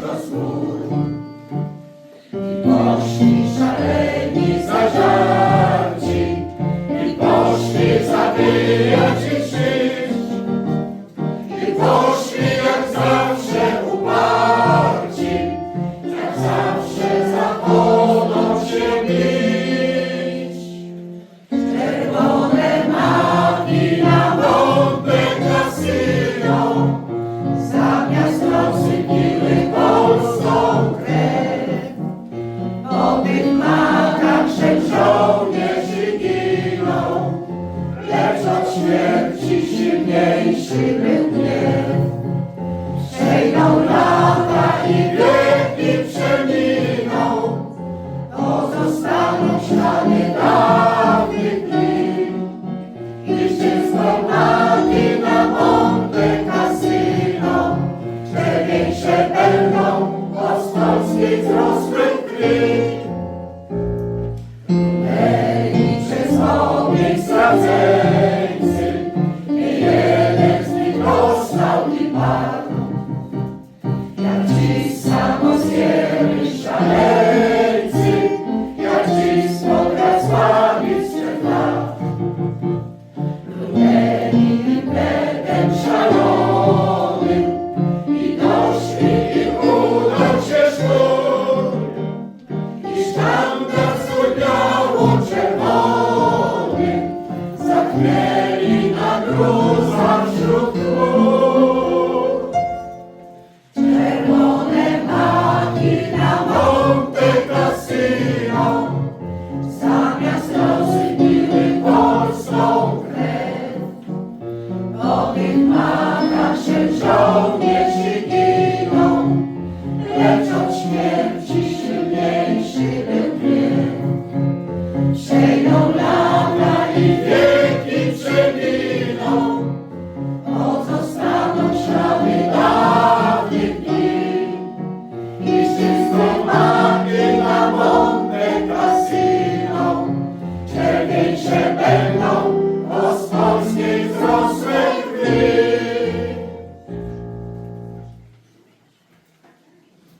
das. śmierci silniejszy był gniew. Przejdą lata i wieki przeminą, pozostaną ślady dawnych dni. I się zgromadzi na Monte Cassino, czerwiejsze będą od polskich rozpętli.